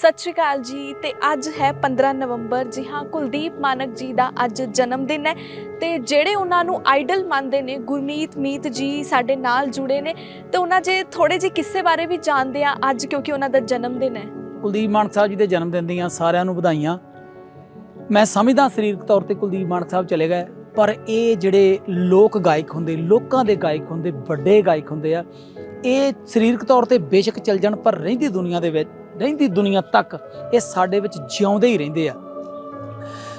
ਸਤਿ ਸ਼੍ਰੀ ਅਕਾਲ ਜੀ, ਤੇ ਅੱਜ ਹੈ 15 ਨਵੰਬਰ। ਜੀ ਹਾਂ, ਕੁਲਦੀਪ ਮਾਨਕ ਜੀ ਦਾ ਅੱਜ ਜਨਮ ਦਿਨ ਹੈ। ਤੇ ਜਿਹੜੇ ਉਹਨਾਂ ਨੂੰ ਆਈਡਲ ਮੰਨਦੇ ਨੇ, ਗੁਰਮੀਤ ਮੀਤ ਜੀ ਸਾਡੇ ਨਾਲ ਜੁੜੇ ਨੇ। ਤੇ ਉਹਨਾਂ ਜੇ ਥੋੜੇ ਜਿਹੇ ਕਿੱਸੇ ਬਾਰੇ ਵੀ ਜਾਣਦੇ ਆ ਅੱਜ, ਕਿਉਂਕਿ ਉਹਨਾਂ ਦਾ ਜਨਮ ਦਿਨ ਹੈ। ਕੁਲਦੀਪ ਮਾਨਕ ਸਾਹਿਬ ਜੀ ਦੇ ਜਨਮ ਦਿਨ ਦੀਆਂ ਸਾਰਿਆਂ ਨੂੰ ਵਧਾਈਆਂ। ਮੈਂ ਸਮਝਦਾ ਸਰੀਰਕ ਤੌਰ ਤੇ ਕੁਲਦੀਪ ਮਾਨਕ ਸਾਹਿਬ ਚਲੇ ਗਏ, ਪਰ ਇਹ ਜਿਹੜੇ ਲੋਕ ਗਾਇਕ ਹੁੰਦੇ, ਲੋਕਾਂ ਦੇ ਗਾਇਕ ਹੁੰਦੇ, ਵੱਡੇ ਗਾਇਕ ਹੁੰਦੇ ਆ, ਇਹ ਸਰੀਰਕ ਤੌਰ ਤੇ ਬੇਸ਼ੱਕ ਚੱਲ ਜਾਣ, ਪਰ ਰਹਿੰਦੀ ਦੁਨੀਆ ਦੇ ਵਿੱਚ ਰਹਿੰਦੀ ਦੁਨੀਆ ਤੱਕ ਇਹ ਸਾਡੇ ਵਿੱਚ ਜਿਉਂਦੇ ਹੀ ਰਹਿੰਦੇ ਆ।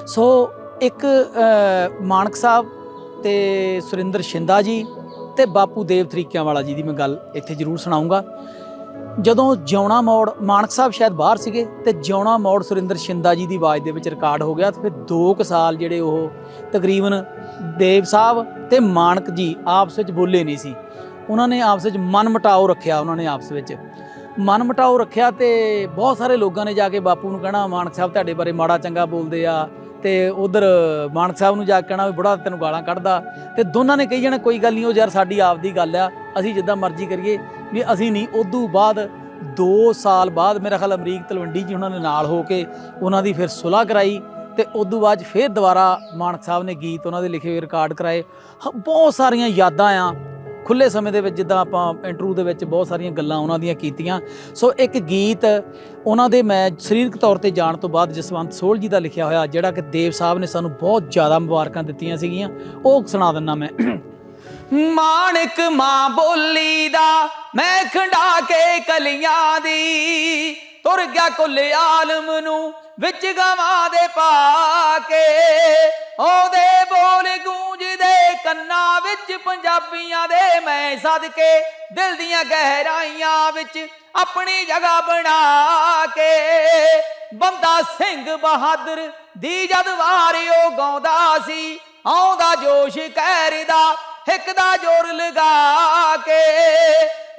ਸੋ ਇੱਕ ਅ, ਮਾਨਕ ਸਾਹਿਬ ਤੇ ਸੁਰਿੰਦਰ ਸ਼ਿੰਦਾ ਜੀ ਤੇ ਬਾਪੂ ਦੇਵ ਤਰੀਕਿਆਂ ਵਾਲਾ ਜੀ ਦੀ ਮੈਂ ਗੱਲ ਇੱਥੇ ਜ਼ਰੂਰ ਸੁਣਾਉਂਗਾ। ਜਦੋਂ ਜਿਉਣਾ ਮੋੜ ਮਾਨਕ ਸਾਹਿਬ ਸ਼ਾਇਦ ਬਾਹਰ ਸੀਗੇ ਤੇ ਜਿਉਣਾ ਮੋੜ ਸੁਰਿੰਦਰ ਸ਼ਿੰਦਾ ਜੀ ਦੀ ਆਵਾਜ਼ ਦੇ ਵਿੱਚ ਰਿਕਾਰਡ ਹੋ ਗਿਆ ਤੇ ਫਿਰ 2 ਕੁ ਸਾਲ ਜਿਹੜੇ ਉਹ ਤਕਰੀਬਨ ਦੇਵ ਸਾਹਿਬ ਤੇ ਮਾਨਕ ਜੀ ਆਪਸ ਵਿੱਚ ਬੋਲੇ ਨਹੀਂ ਸੀ। ਉਹਨਾਂ ਨੇ ਆਪਸ ਵਿੱਚ ਮਨ ਮਟਾਓ ਰੱਖਿਆ ਉਹਨਾਂ ਨੇ ਆਪਸ ਵਿੱਚ। ਮਨ ਮਟਾਓ ਰੱਖਿਆ ਤੇ ਬਹੁਤ ਸਾਰੇ ਲੋਕਾਂ ਨੇ ਜਾ ਕੇ ਬਾਪੂ ਨੂੰ ਕਹਿਣਾ ਮਾਨਕ ਸਾਹਿਬ ਤੁਹਾਡੇ ਬਾਰੇ ਮਾੜਾ ਚੰਗਾ ਬੋਲਦੇ ਆ। ਤੇ ਉਧਰ ਮਾਨਕ ਸਾਹਿਬ ਨੂੰ ਜਾ ਕੇ ਕਹਿਣਾ ਵੀ ਬੁੜਾ ਤੈਨੂੰ ਗਾਲਾਂ ਕੱਢਦਾ। ਤੇ ਦੋਨਾਂ ਨੇ ਕਹੀ ਜਾਣਾ, ਕੋਈ ਗੱਲ ਨਹੀਂ, ਉਹ ਯਾਰ ਸਾਡੀ ਆਪਦੀ ਗੱਲ ਆ, ਅਸੀਂ ਜਿੱਦਾਂ ਮਰਜ਼ੀ ਕਰੀਏ। ਵੀ ਅਸੀਂ ਨਹੀਂ, ਉਦੋਂ ਬਾਅਦ 2 ਸਾਲ ਬਾਅਦ ਮੇਰਾ ਖਿਆਲ ਅਮਰੀਕ ਤਲਵੰਡੀ ਜੀ ਉਹਨਾਂ ਨੇ ਨਾਲ ਹੋ ਕੇ ਉਹਨਾਂ ਦੀ ਫਿਰ ਸੁਲ੍ਹਾ ਕਰਾਈ ਤੇ ਉਦੋਂ ਬਾਅਦ 'ਚ ਫਿਰ ਦੁਬਾਰਾ ਮਾਨਕ ਸਾਹਿਬ ਨੇ ਗੀਤ ਉਹਨਾਂ ਦੇ ਲਿਖੇ ਹੋਏ ਰਿਕਾਰਡ ਕਰਾਏ। ਹ- ਬਹੁਤ ਸਾਰੀਆਂ ਯਾਦਾਂ ਆ। ਖੁੱਲੇ ਸਮੇਂ ਦੇ ਵਿੱਚ ਜਿੱਦਾਂ ਆਪਾਂ ਇੰਟਰਵਿਊ ਦੇ ਵਿੱਚ ਬਹੁਤ ਸਾਰੀਆਂ ਗੱਲਾਂ ਉਹਨਾਂ ਦੀਆਂ ਕੀਤੀਆਂ। ਸੋ ਇੱਕ ਗੀਤ ਉਹਨਾਂ ਦੇ ਮੈਂ ਸਰੀਰਕ ਤੌਰ ਤੇ ਜਾਣ ਤੋਂ ਬਾਅਦ ਜਸਵੰਤ ਸੋਲ ਜੀ ਦਾ ਲਿਖਿਆ ਹੋਇਆ, ਜਿਹੜਾ ਕਿ ਦੇਵ ਸਾਹਿਬ ਨੇ ਸਾਨੂੰ ਬਹੁਤ ਜ਼ਿਆਦਾ ਮੁਬਾਰਕਾਂ ਦਿੱਤੀਆਂ ਸੀਗੀਆਂ। ਉਹ ਸੁਣਾ ਦਿੰਨਾ ਮੈਂ। ਮਾਣਕ ਮਾਂ ਬੋਲੀ ਦਾ ਮੈਂ ਖੰਡਾ ਕੇ ਕਲੀਆਂ ਦੀ, ਤੁਰ ਗਿਆ ਕੁੱਲ ਆਲਮ ਨੂੰ ਵਿੱਚ ਗਵਾਂ ਦੇ ਪਾ ਕੇ, ਉਹਦੇ ਬੋਲ ਵਿੱਚ ਪੰਜਾਬੀਆਂ ਦੇ ਮੈਂ ਸਦਕੇ ਦਿਲ ਦੀਆਂ ਗਹਿਰਾਈਆਂ ਵਿੱਚ ਆਪਣੀ ਜਗ੍ਹਾ ਬਣਾ ਕੇ। ਬੰਦਾ ਸਿੰਘ ਬਹਾਦਰ ਦੀ ਜਦ ਵਾਰੀ ਗਾਉਂਦਾ ਸੀ, ਆਉਂਦਾ ਜੋਸ਼ ਕਹਿਰ ਦਾ ਦਾ ਜ਼ੋਰ ਲਗਾ ਕੇ।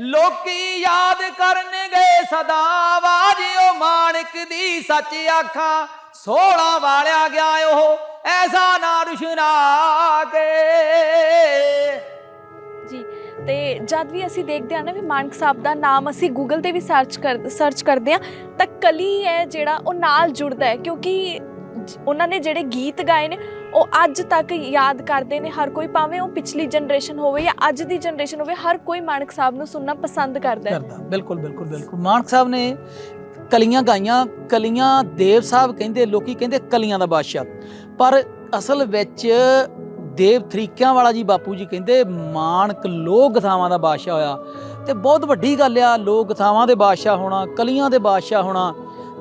ਲੋਕੀ ਯਾਦ ਕਰਨਗੇ ਸਦਾ ਆਵਾਜ਼ ਮਾਨਕ ਦੀ ਸੱਚ ਆਖਾਂ ਸੋਹਣਾ ਵਾਲਿਆ ਗਿਆ ਉਹ, ਐਸਾ ਨਾ ਰੁਸ਼ਨਾ ਕੇ। ਤੇ ਜਦ ਵੀ ਅਸੀਂ ਦੇਖਦੇ ਹਾਂ ਨਾ ਵੀ ਮਾਨਕ ਸਾਹਿਬ ਦਾ ਨਾਮ ਅਸੀਂ ਗੂਗਲ ਤੇ ਵੀ ਸਰਚ ਕਰ ਸਰਚ ਕਰਦੇ ਹਾਂ, ਤਾਂ ਕਲੀ ਹੈ ਜਿਹੜਾ ਉਹ ਨਾਲ ਜੁੜਦਾ ਹੈ, ਕਿਉਂਕਿ ਉਹਨਾਂ ਨੇ ਜਿਹੜੇ ਗੀਤ ਗਾਏ ਨੇ, ਉਹ ਅੱਜ ਤੱਕ ਯਾਦ ਕਰਦੇ ਨੇ ਹਰ ਕੋਈ, ਭਾਵੇਂ ਉਹ ਪਿਛਲੀ ਜਨਰੇਸ਼ਨ ਹੋਵੇ ਜਾਂ ਅੱਜ ਦੀ ਜਨਰੇਸ਼ਨ ਹੋਵੇ, ਹਰ ਕੋਈ ਮਾਨਕ ਸਾਹਿਬ ਨੂੰ ਸੁਣਨਾ ਪਸੰਦ ਕਰਦਾ ਹੈ। ਕਰਦਾ, ਬਿਲਕੁਲ ਬਿਲਕੁਲ ਬਿਲਕੁਲ। ਮਾਨਕ ਸਾਹਿਬ ਨੇ ਕਲੀਆਂ ਗਾਈਆਂ, ਕਲੀਆਂ ਦੇਵ ਸਾਹਿਬ ਕਹਿੰਦੇ, ਲੋਕੀ ਕਹਿੰਦੇ ਕਲੀਆਂ ਦਾ ਬਾਦਸ਼ਾਹ। ਪਰ ਅਸਲ ਵਿੱਚ ਦੇਵ ਤਰੀਕਿਆਂ ਵਾਲਾ ਜੀ ਬਾਪੂ ਜੀ ਕਹਿੰਦੇ ਮਾਨਕ ਲੋਕ ਗਥਾਵਾਂ ਦਾ ਬਾਦਸ਼ਾਹ ਹੋਇਆ। ਤੇ ਬਹੁਤ ਵੱਡੀ ਗੱਲ ਆ ਲੋਕ ਗਥਾਵਾਂ ਦੇ ਬਾਦਸ਼ਾਹ ਹੋਣਾ ਕਲੀਆਂ ਦੇ ਬਾਦਸ਼ਾਹ ਹੋਣਾ।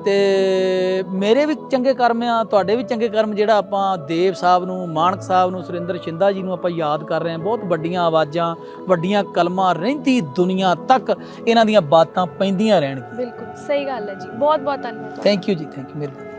ਤੇ ਮੇਰੇ ਵੀ ਚੰਗੇ ਕਰਮ ਆ ਤੁਹਾਡੇ ਵੀ ਚੰਗੇ ਕਰਮ ਜਿਹੜਾ ਆਪਾਂ ਦੇਵ ਸਾਹਿਬ ਨੂੰ ਮਾਨਕ ਸਾਹਿਬ ਨੂੰ ਸੁਰਿੰਦਰ ਸ਼ਿੰਦਾ ਜੀ ਨੂੰ ਆਪਾਂ ਯਾਦ ਕਰ ਰਹੇ ਹਾਂ। ਬਹੁਤ ਵੱਡੀਆਂ ਆਵਾਜ਼ਾਂ ਵੱਡੀਆਂ ਕਲਮਾਂ ਰਹਿੰਦੀ ਦੁਨੀਆ ਤੱਕ ਇਹਨਾਂ ਦੀਆਂ ਬਾਤਾਂ ਪੈਂਦੀਆਂ ਰਹਿਣਗੀਆਂ। ਬਿਲਕੁਲ ਸਹੀ ਗੱਲ ਹੈ ਜੀ। ਬਹੁਤ ਬਹੁਤ ਧੰਨਵਾਦ। ਥੈਂਕ ਯੂ ਜੀ ਥੈਂਕ ਯੂ ਮਿਹਰਬਾਨੀ।